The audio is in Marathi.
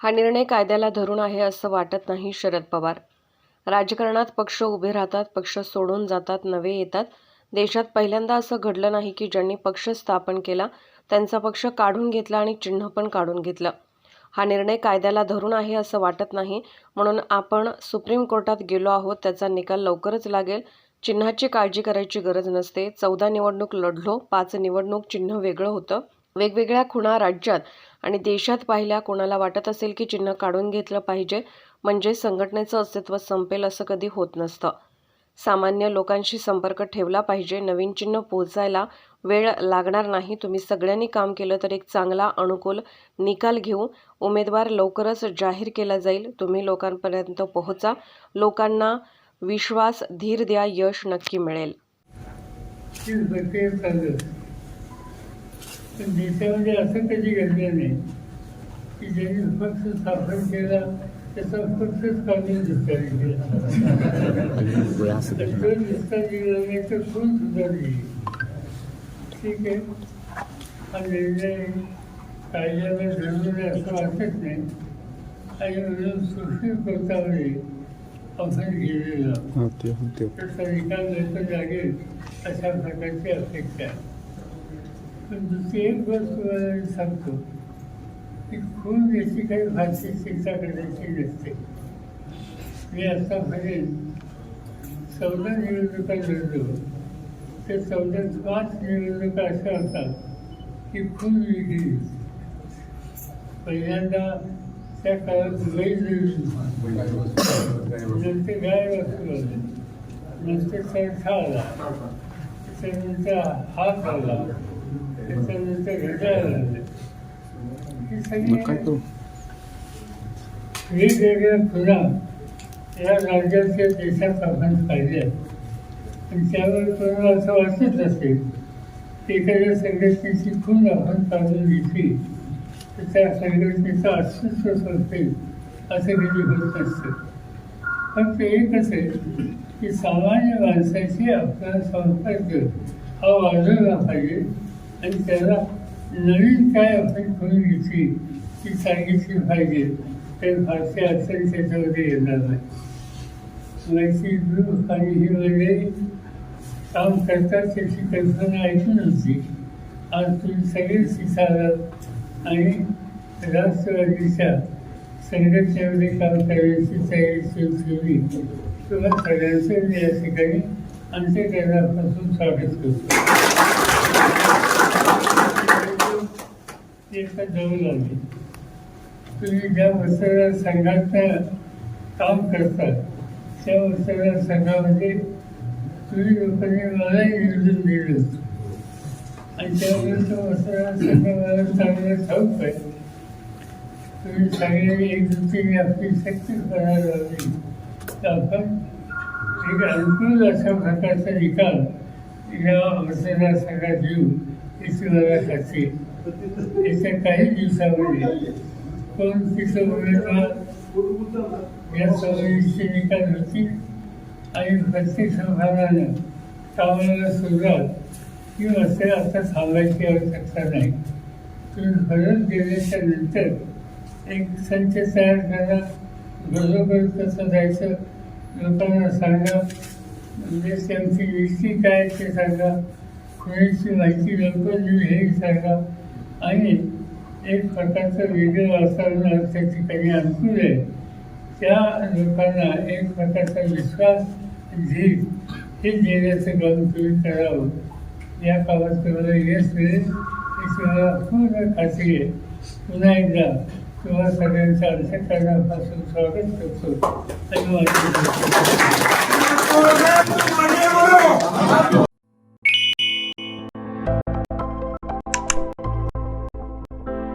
हा निर्णय कायद्याला धरून आहे असं वाटत नाही शरद पवार. राजकारणात पक्ष उभे राहतात पक्ष सोडून जातात नवे येतात. देशात पहिल्यांदा असं घडलं नाही की ज्यांनी पक्ष स्थापन केला त्यांचा पक्ष काढून घेतला आणि चिन्ह पण काढून घेतलं. हा निर्णय कायद्याला धरून आहे असं वाटत नाही म्हणून आपण सुप्रीम कोर्टात गेलो आहोत त्याचा निकाल लवकरच लागेल. चिन्हाची काळजी करायची गरज नसते. चौदा निवडणूक लढलो पाच निवडणूक चिन्ह वेगळं होतं. वेगवेगळ्या खुणा राज्यात आणि देशात पाहिल्या कोणाला वाटत असेल की चिन्ह काढून घेतलं पाहिजे म्हणजे संघटनेचं अस्तित्व संपेल असं कधी होत नसतं. सामान्य लोकांशी संपर्क ठेवला पाहिजे नवीन चिन्ह पोहोचायला वेळ लागणार नाही तुम्ही सगळ्यांनी काम केलं तर एक चांगला अनुकूल निकाल घेऊ उमेदवार लवकरच जाहीर केला जाईल. तुम्ही लोकांपर्यंत पोहोचा लोकांना विश्वास धीर द्या यश नक्की मिळेल. पण देशामध्ये असं कधी घडलं नाही की ज्यांनी पक्ष स्थापन केला त्याचा पक्षच काढून केला. तर तो विस्तारित नाही तर कोण सुधारली ठीक आहे. हा निर्णय कायद्याला धरून असं वाटत नाही. आणि म्हणून सुशील कोर्टामध्ये आपण गेलेला त्याचा निकाल लवकर लागेल अशा प्रकारची अपेक्षा आहे. पण दुसरी एक गोष्ट तुम्हाला सांगतो. की खून याची काही फारशी शिक्षा करण्याची नसते मी आतापर्यंत चौदा निवडणुका लढलो. तर चौदा पाच निवडणुका अशा होतात की खून वेगळी. पहिल्यांदा त्या काळात वैध नंतर गाय वाचू आले. नंतर चरखा आला त्यानंतर हात आला. त्याच्यानंतर वेगवेगळ्या खुणा या राज्याच्या देशात आपण पाहिल्या. आणि त्यावर कोणाला असं वाटत असेल की एखाद्या संघटनेची खून आपण काढून घेतली तर त्या संघटनेचं अस्तित्व संपेल असं कधी होत नसतं. फक्त एक असेल की सामान्य माणसाशी आपला संपर्क हा वाढवला पाहिजे. आणि त्याला नवीन काय आपण करून घेतली ती सांगितली पाहिजे. तर फारसे अडचण त्याच्यामध्ये येणार नाही. माहिती ग्रुप आणि ही मंडळी काम करतात त्याची कल्पना ऐकून होती. आज तुम्ही सगळेच शिकालात आणि राष्ट्रवादीच्या संघटनेमध्ये काम करण्याची तयारी सुरू ठेवली. तुम्हा सगळ्यांचं मी या ठिकाणी अंत्यकरणापासून स्वागत करतो. ते आता जवळ तुम्ही ज्या मतदार संघात काम करतात त्या मतदार संघामध्ये तुम्ही लोकांनी मलाही निवडून दिलं. आणि त्यामुळे तो मतदार संघाला ठाऊक आहे तुम्ही चांगली एकजुटीने आपली शक्ती करायला हवी तर आपण एक अनुकूल अशा प्रकारचा निकाल या संघात देऊ याची मला खात्री येत्या काही दिवसामध्ये. पण तिथं उमेदवार या सवयीचे निकाल होतील आणि प्रत्येक संघानं कामाला सुरुवात ही असे आता थांबायची आवश्यकता नाही. तुम्ही भरत गेल्याच्यानंतर एक संच तयार करा बरोबर कसं जायचं. लोकांना सांगा म्हणजे त्यांची व्यक्ती काय ते सांगा. कोणाची माहिती लवकर देऊ हे सांगा. आणि एक प्रकारचं वेगळं वातावरण त्या ठिकाणी अनुकूल आहे. त्या लोकांना एक प्रकारचा विश्वास धीर हे देण्याचं काम तुम्ही करावं. या कामात तुम्हाला यश मिळेल याची पूर्ण खात्री आहे. पुन्हा एकदा तुम्हाला सगळ्यांच्या अंतकरणापासून स्वागत करतो. आणि